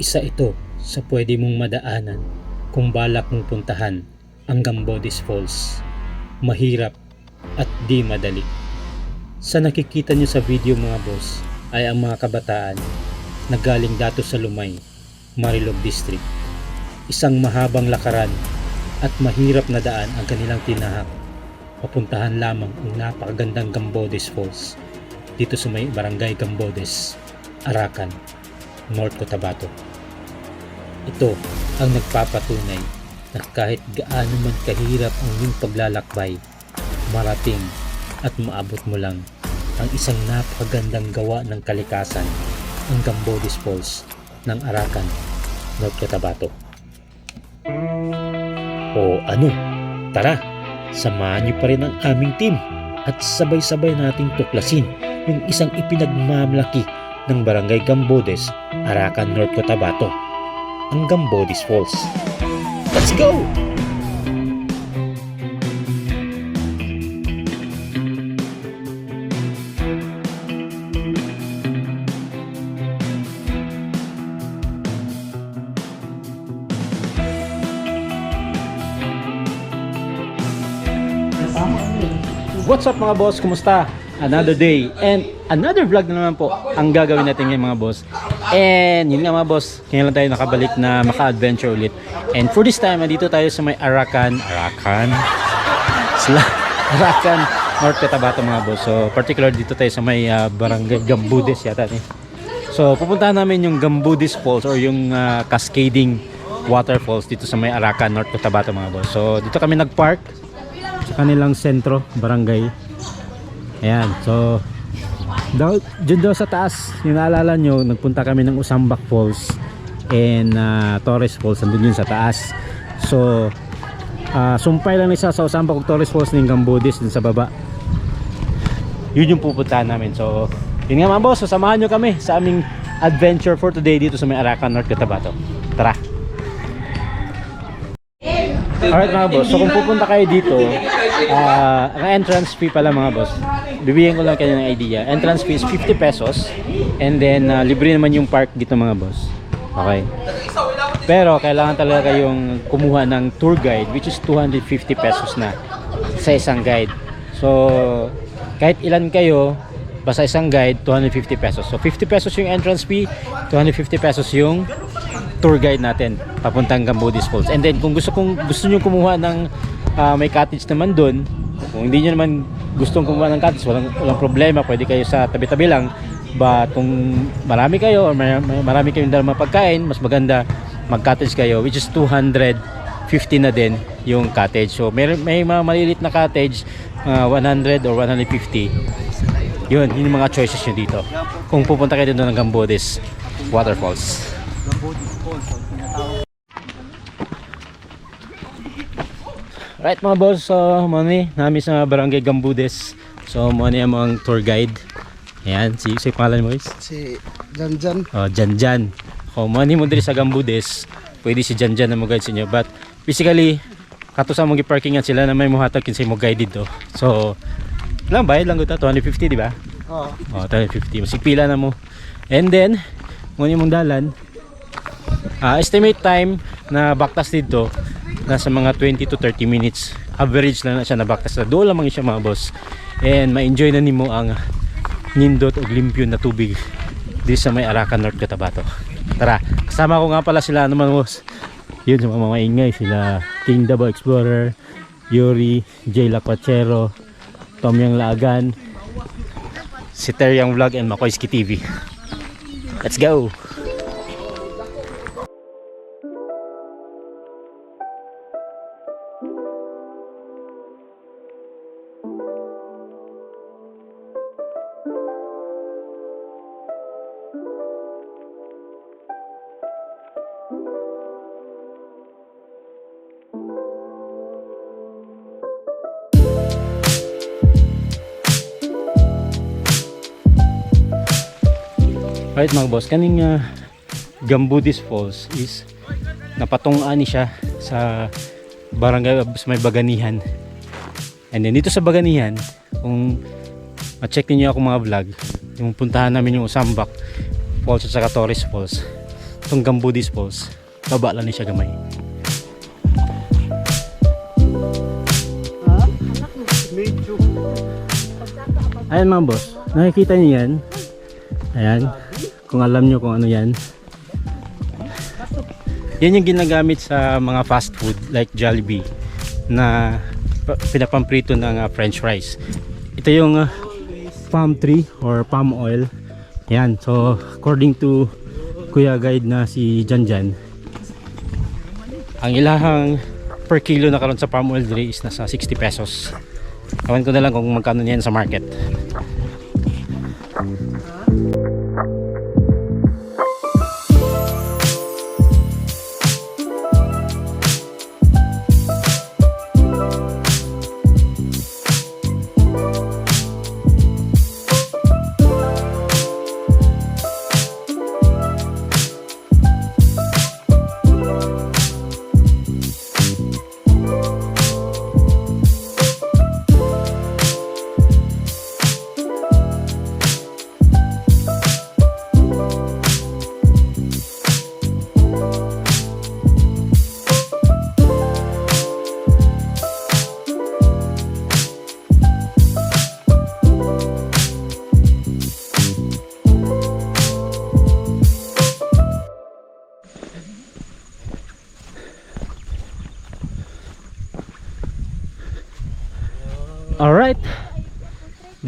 Isa ito sa pwede mong madaanan kung balak mong puntahan ang Gambodis Falls. Mahirap at di madali. Sa nakikita nyo sa video mga boss ay ang mga kabataan na galing dato sa Lumay, Marilog District. Isang mahabang lakaran at mahirap na daan ang kanilang tinahak. Papuntahan lamang ang napakagandang Gambodis Falls dito sa may barangay Gambodes, Arakan, North Cotabato. Ito ang nagpapatunay na kahit gaano man kahirap ang iyong paglalakbay, marating at maabot mo lang ang isang napakagandang gawa ng kalikasan, ang Gambodes Falls ng Arakan, North Cotabato. O ano, tara, samahan niyo pa rin ang aming team at sabay-sabay nating tuklasin yung isang ipinagmamalaki ng Barangay Gambodes, Arakan, North Cotabato, ang Gambodes Falls. Let's go! What's up mga boss? Kumusta? Another day and another vlog na naman po ang gagawin natin ngayon mga boss. And yun nga mga boss, ngayon lang tayo nakabalik na maka-adventure ulit. And for this time, dito tayo sa may Arakan, Arakan, Sla, Arakan, North Cotabato mga boss. So particular dito tayo sa may ah, barangay Gambudes yata. Eh. So pupuntahan namin yung Gambudes Falls or yung ah, cascading waterfalls dito sa may Arakan, North Cotabato mga boss. So dito kami nag-park sa kanilang sentro, barangay. Ayan, so daw, dyan daw sa taas, yung naalala nyo, nagpunta kami ng Usambak Falls and uh, Torres Falls, nandun yun sa taas. So, uh, sumpay lang isa sa Usambak ug Torres Falls ng Gambudis dun sa baba. Yun yung pupuntahan namin. So, yun nga mga boss, so samahan nyo kami sa aming adventure for today dito sa may Arakan, North Cotabato. Tara! Alright mga boss, so kung pupunta kayo dito, ang entrance fee pala mga boss, bibigyan ko lang kayo ng idea. Entrance fee is 50 pesos and then ah, libre naman yung park dito mga boss. Okay. Pero kailangan talaga kayong kumuha ng tour guide which is 250 pesos na sa isang guide. So, kahit ilan kayo, basta isang guide, 250 pesos. So, 50 pesos yung entrance fee, 250 pesos yung tour guide natin papuntang Gambudis Falls. And then kung gusto kong gusto niyo kumuha ng ah, may cottage naman doon, kung hindi niyo naman gustong kumuha ng cottage, walang walang problema, pwede kayo sa tabi-tabi lang. But kung marami kayo or may, may- marami kayong dalang pagkain, mas maganda mag-cottage kayo which is 250 na din yung cottage. So may may mga maliliit na cottage ah, 100 or 150. Yun, yun yung mga choices nyo dito. Kung pupunta kayo dito ng Gambodis Waterfalls. Right mga boss, so mani namin sa barangay Gambudes. So mani ang mga tour guide. Ayan, si si pangalan mo is? si Janjan Oh, Janjan. Kung mani mo diri sa Gambudes, pwede si Janjan na mo guide sa inyo. But basically, kato sa mga parkingan sila na may muhatag kinsa mo guide dito. So, lang bayad lang ito, 250 di ba? oh Oh, 250. Masig pila na mo. And then, muna mong dalan, ah, estimate time na baktas dito, nasa mga 20 to 30 minutes. Average lang na siya na baktas na. Doon lamang siya mga boss. And ma-enjoy na nimo ang nindot o limpyo na tubig di sa may Arakan North Cotabato. Tara, kasama ko nga pala sila naman boss. Yun sa mga maingay sila King Dabo Explorer, Yuri, Jay Lacuachero, Tom Yang Laagan, si Teryang Vlog and Makoyski TV. Let's go! Right mga boss, kaning uh, Gambudis Falls is napatungaan ni siya sa barangay sa may Baganihan. And then dito sa Baganihan, kung ma-check niyo ako mga vlog, yung puntahan namin yung Usambak Falls at saka Torres Falls. itong Gambudis Falls. Baba lang ni siya gamay. Ayan mga boss, nakikita niyo yan? Ayan, kung alam niyo kung ano yan. Yan yung ginagamit sa mga fast food like Jollibee na pa- pinapamprito ng uh, french fries. Ito yung uh, palm tree or palm oil. Yan, so according to kuya guide na si Janjan, ang ilahang per kilo na karon sa palm oil diri is nasa 60 pesos. Ewan ko na lang kung magkano niyan sa market.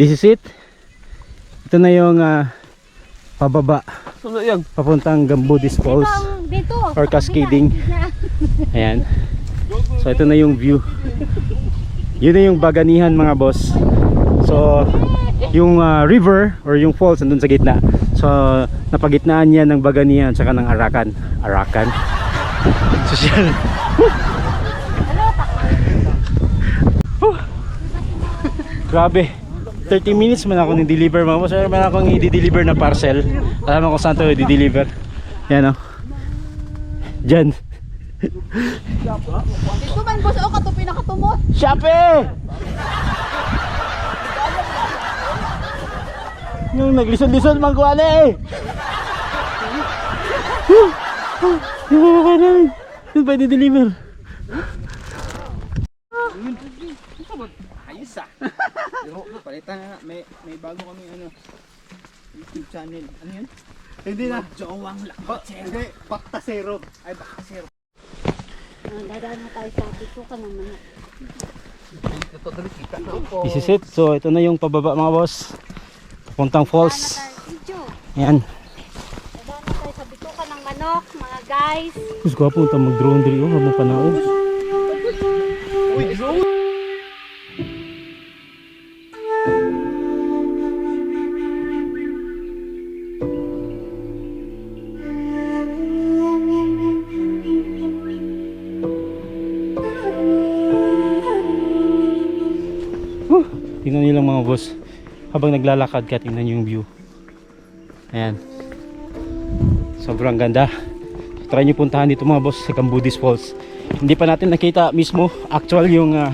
This is it. Ito na yung ah, pababa Ano papuntang Gambudis Falls Dito. or cascading. Ayan. So ito na yung view. Yun na yung baganihan mga boss. So yung ah, river or yung falls nandun sa gitna. So napagitnaan niya ng baganihan tsaka ng Arakan. Arakan. Social. Grabe. 30 minutes man ako ni-deliver mga boss. Meron man akong i-deliver na parcel. Alam mo kung saan to i-deliver. Yan o. Diyan. Dito man boss o kato pinakatumot. Shopee! Yung naglisod-lisod man ko ano eh. Yung mga ka namin. Yun ba deliver Ayos ah. Pero palitan na. May, may bago kami ano. YouTube channel. Ano yun? Hindi na. Jowang lakot. Hindi. Paktasero. Ay, paktasero. Ah, dadaan na tayo sa dito ka naman. Ito dali kita na po. This is it. So ito na yung pababa mga boss. Puntang falls. Ayan. Dadaan na tayo sa bituka ng manok, mga guys. Gusto ko punta mag-drone dito. Huwag mo panaog. Uy, drone! Tingnan nyo lang mga boss. Habang naglalakad ka, tingnan nyo yung view. Ayan. Sobrang ganda. Try nyo puntahan dito mga boss sa Gambudis Falls. Hindi pa natin nakita mismo actual yung ah,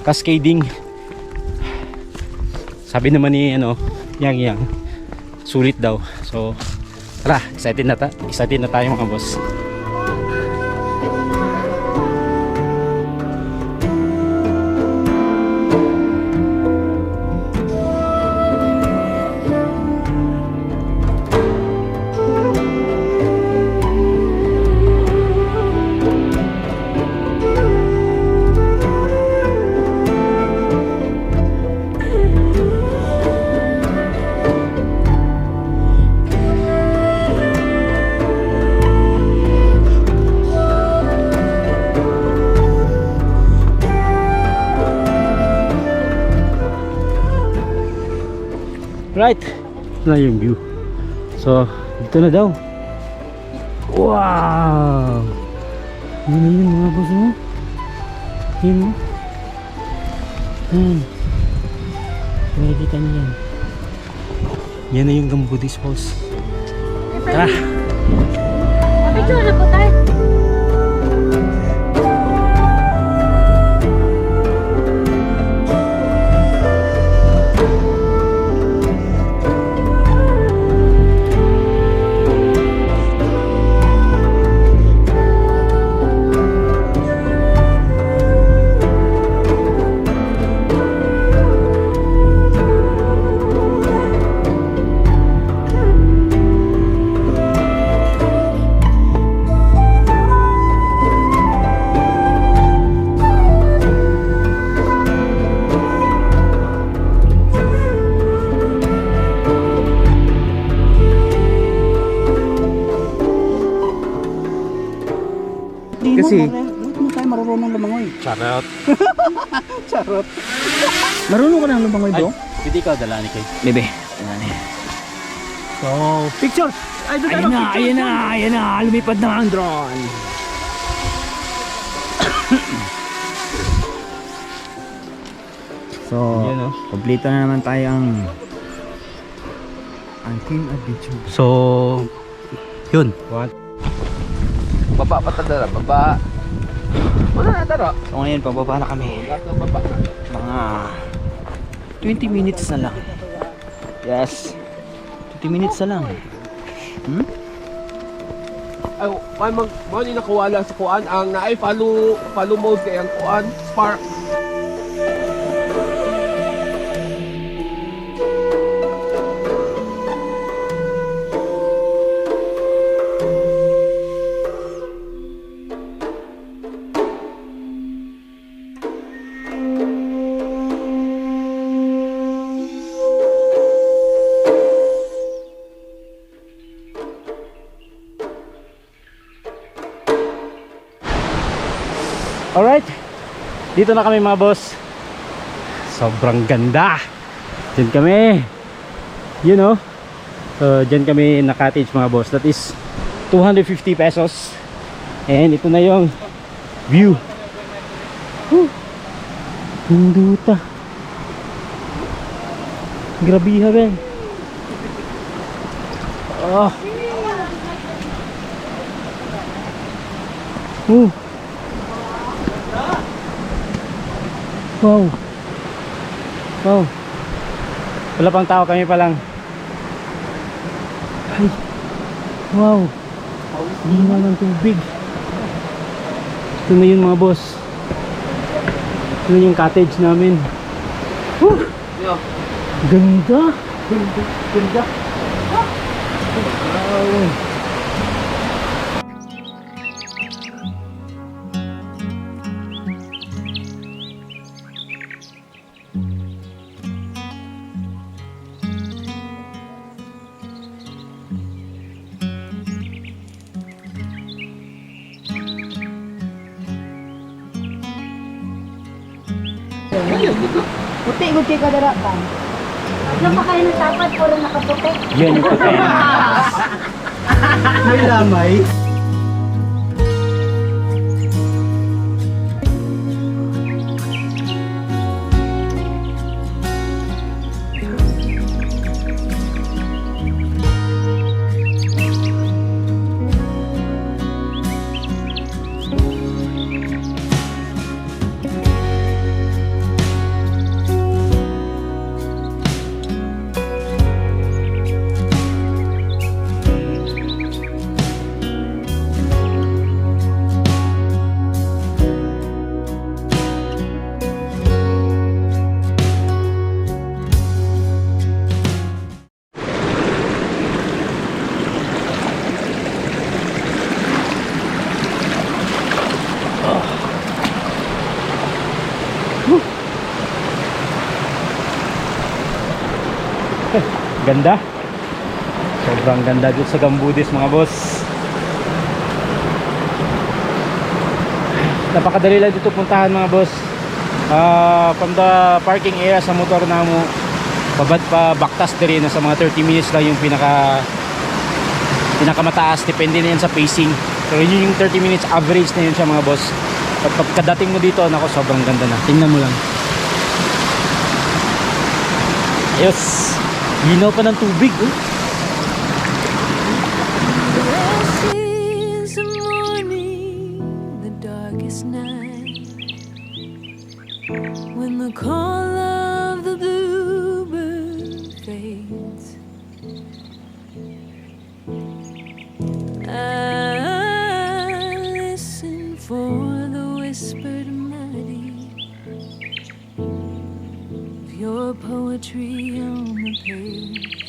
cascading. Sabi naman ni ano, yang yang sulit daw. So tara, excited na ta excited na tayo mga boss. Right. Ito na yung view. So, dito na daw. Wow! Yun na yun mga boss mo. Yun mo. Yan. Makikita niyo yan. Yan na yung Gambudis Falls. Tara! Video na po tayo. Kasi, Hindi tayo marunong lumangoy. Charot. charot. Marunong ka na lumangoy, Ay, bro? hindi ka dala ni Kay. Bebe. So, picture! Ay, doon ayun na, ayun na, ayun na, lumipad na ang drone. so, Yan, oh. kompleto na naman tayo ang ang team adventure. So, yun. Baba pa tadara, baba. Wala na tara. So ngayon, pababa na kami. Baba. Mga 20 minutes na lang. Yes. 20 minutes na lang. Hmm? Ay, may mag mo ni nakuha lang sa kuan ang naay follow follow mode kay ang kuan spark. Dito na kami mga boss. Sobrang ganda. Diyan kami. You know. So, diyan kami na cottage mga boss. That is 250 pesos. And ito na yung view. Whew. Hinduta. Grabiha ben. Oh. Uh. Wow. Wow. Wala pang tao kami pa lang. Ay. Wow. Linaw ng tubig. Ito na yun mga boss. Ito na yung cottage namin. Woo! Ganda. Ganda. Ganda. Ka dara. Ano pa kayo ng dapat? Puro nakaputi. Yan yung pagkain. May lamay. Ganda. Sobrang ganda dito sa Gambudis mga boss. Napakadali lang dito puntahan mga boss. Ah, from the parking area sa motor na mo pabad pa baktas na sa mga 30 minutes lang yung pinaka pinakamataas depende na yan sa pacing pero yun yung 30 minutes average na yun siya mga boss at pagkadating mo dito nako sobrang ganda na tingnan mo lang yes linaw pa ng tubig oh. Your poetry on the page.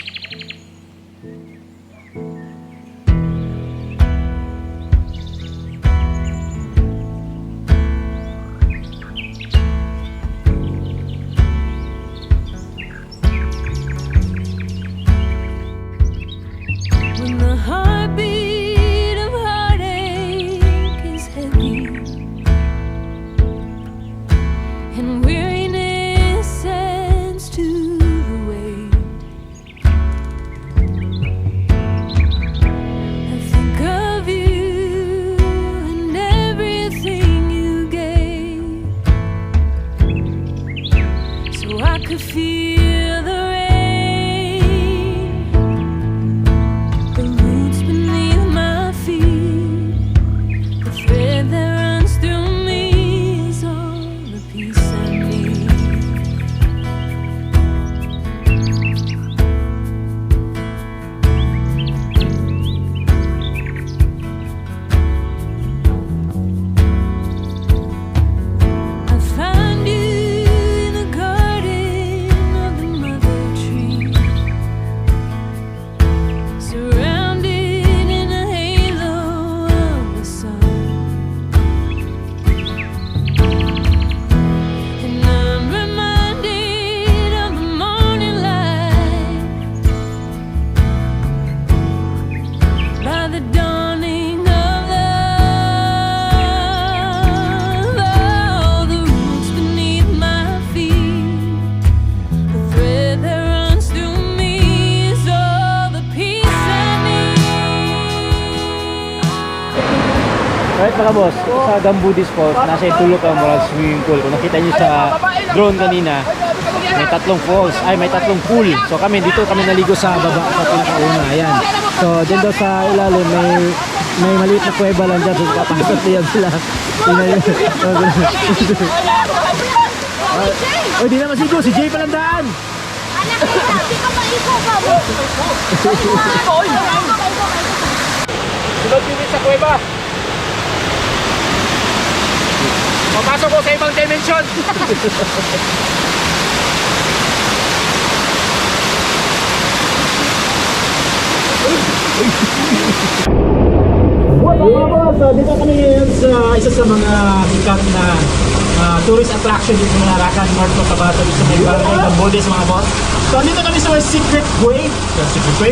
Mga boss, sa Gambudis Falls, nasa itulog ang moral swimming pool. Kung nakita nyo sa drone kanina, may tatlong falls, ay may tatlong pool. So kami, dito kami naligo sa baba, sa pinakauna. Ayan. So dyan daw sa ilalim, may may maliit na kuweba lang dyan. So papasok niyan sila. Oy, di na masigo. Si Jay palang daan. Anak sabi ko maigo ka mo. Sunod minutes sa kuweba. Papasok ko sa ibang dimension. What up mga boss? So, dito kami ngayon sa isa sa mga sikat na ah, tourist attraction dito sa Naracan, North Cotabato, dito sa may barangay Gambodes mga boss. So, dito kami sa secret way. Sa secret way?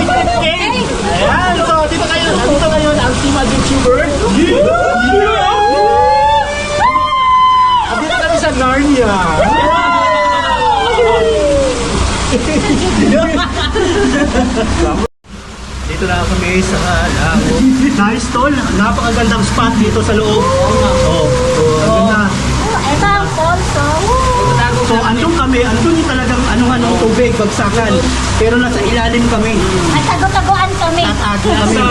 secret cave! Ayan! So, dito kayo, dito ngayon ang Team Adventurer. Yeah! At dito kami sa Narnia. Dito na kami sa Lago. nice tol. Napakagandang spot dito sa loob. Oo. Oh, oh, na. Ito ang falls, oh. So andun kami, andun yung talagang anong anong tubig, bagsakan. Pero nasa ilalim kami. At tago-tagoan kami. Tatago kami. Sa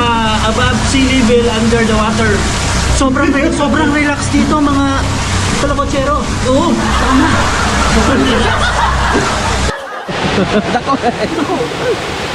above sea level, under the water. Sobrang re- sobrang relax dito mga kalakotsero. Oo, tama. Sobrang relax.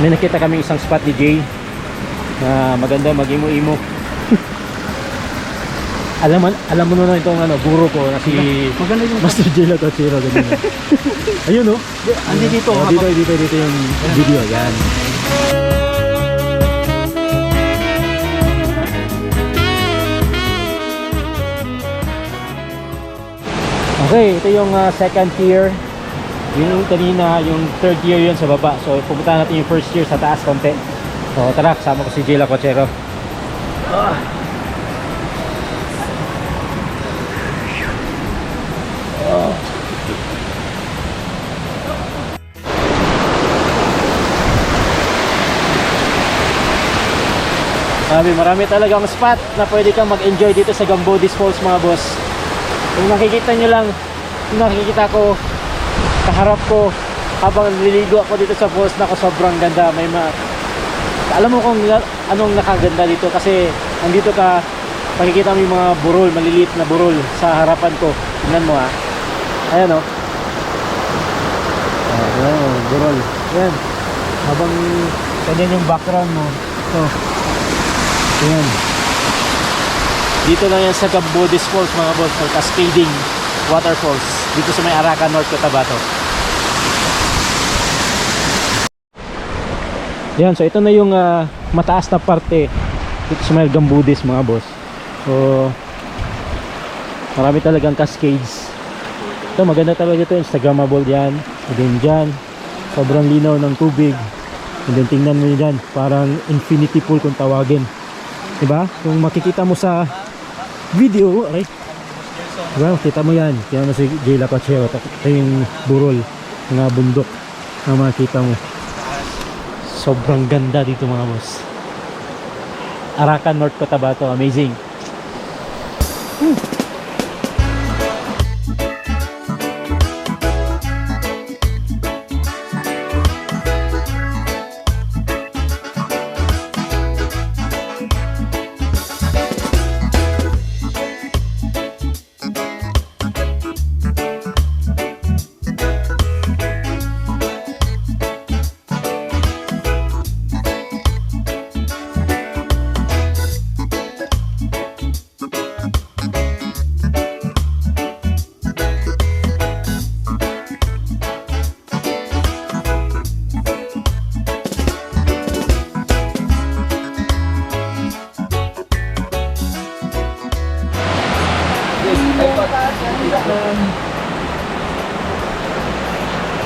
May nakita kami isang spot ni Jay na maganda mag-imo-imo. alam, mo- alam mo na itong ano, guro ko na si Maganda yung Master Jay Latosiro. ganun na. Ayun no? Andi dito. Oh, dito, dito, dito yung video. Yan. Okay, ito yung ah, second tier. Yung kanina, yung third tier yun sa baba. So, pupunta natin yung first tier sa taas konti. So, tara, kasama ko si Jay Lacochero. Marami, marami talagang spot na pwede kang mag-enjoy dito sa Gambodis Falls mga boss. Kung nakikita nyo lang, kung nakikita ko, kaharap ko, habang nililigo ako dito sa falls na sobrang ganda. May ma alam mo kung na- anong nakaganda dito kasi nandito ka makikita mo yung mga burol, maliliit na burol sa harapan ko. Tingnan mo ha. Ayan oh. Ayan, oh, burol. Ayan. Habang ganyan yung background mo. Ito. Ayan. Dito lang yan sa Gambodis Falls mga boss, or cascading waterfalls dito sa may Arakan, North Cotabato. Yan, so ito na yung ah, mataas na parte dito sa may Gambudis mga boss. So marami talagang cascades. Ito maganda talaga ito, Instagrammable yan. And then dyan, sobrang linaw ng tubig. And then tingnan mo dyan, parang infinity pool kung tawagin. Diba? Kung makikita mo sa video, okay? Diba? Kita mo yan. Kaya mo si Jay Lapacheo. Ito yung burol, mga bundok na makikita mo. Sobrang ganda dito mga boss. Arakan, North Cotabato. Amazing.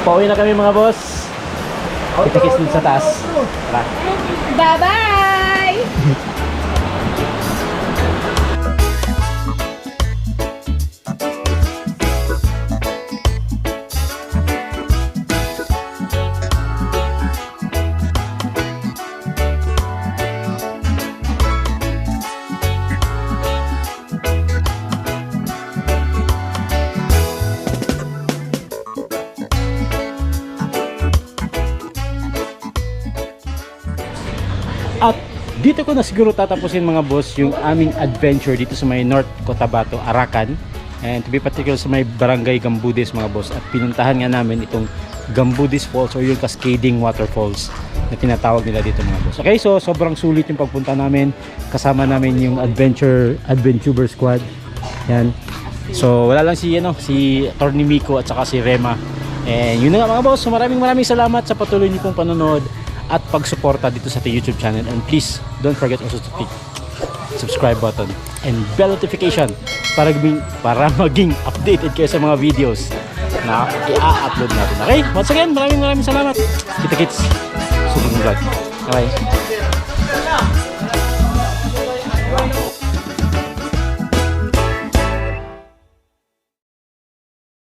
Pauwi na kami mga boss. Kita-kits din sa taas. Tara. Bye-bye! na siguro tatapusin mga boss yung aming adventure dito sa may North Cotabato, Arakan. And to be particular sa may Barangay Gambudis mga boss. At pinuntahan nga namin itong Gambudis Falls or yung cascading waterfalls na tinatawag nila dito mga boss. Okay, so sobrang sulit yung pagpunta namin. Kasama namin yung adventure adventurer squad. Yan. So wala lang si ano, si Attorney Miko at saka si Rema. And yun na nga mga boss, maraming maraming salamat sa patuloy niyo pong panonood at pagsuporta dito sa ating YouTube channel. And please, don't forget also to click subscribe button and bell notification para maging, para maging updated kayo sa mga videos na i-upload natin. Okay? Once again, maraming maraming salamat. Kita-kits. Susunod vlog. Bye-bye.